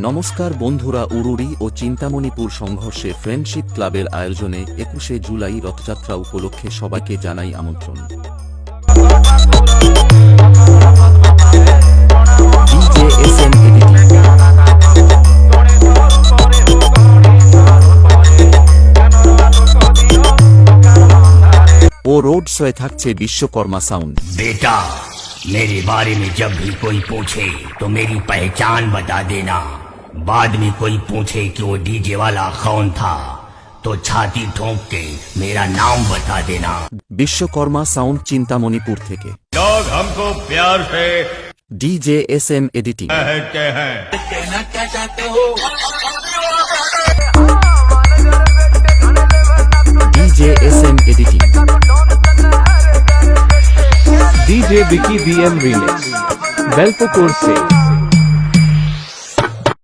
নমস্কার বন্ধুরা উরুড়ি ও চিন্তামণিপুর সংঘর্ষে ফ্রেন্ডশিপ ক্লাবের আয়োজনে একুশে জুলাই রথযাত্রা উপলক্ষে সবাইকে জানাই আমন্ত্রণ ডিজে এস এম এডিটিং ও রোড শোয়ে থাকছে বিশ্বকর্মা সাউন্ড बेटा मेरे बारे में जब भी कोई पूछे तो मेरी पहचान बता देना बाद में कोई पूछे कि वो डीजे वाला कौन था तो छाती ठोक के मेरा नाम बता देना বিশ্বকর্মা সাউন্ড চিন্তামণিপুর থেকে लोग हमको प्यार से ডিজে এস এম এডিটিং कहते हैं DJ S M editing DJ Vicky VM Remix. Belpokor se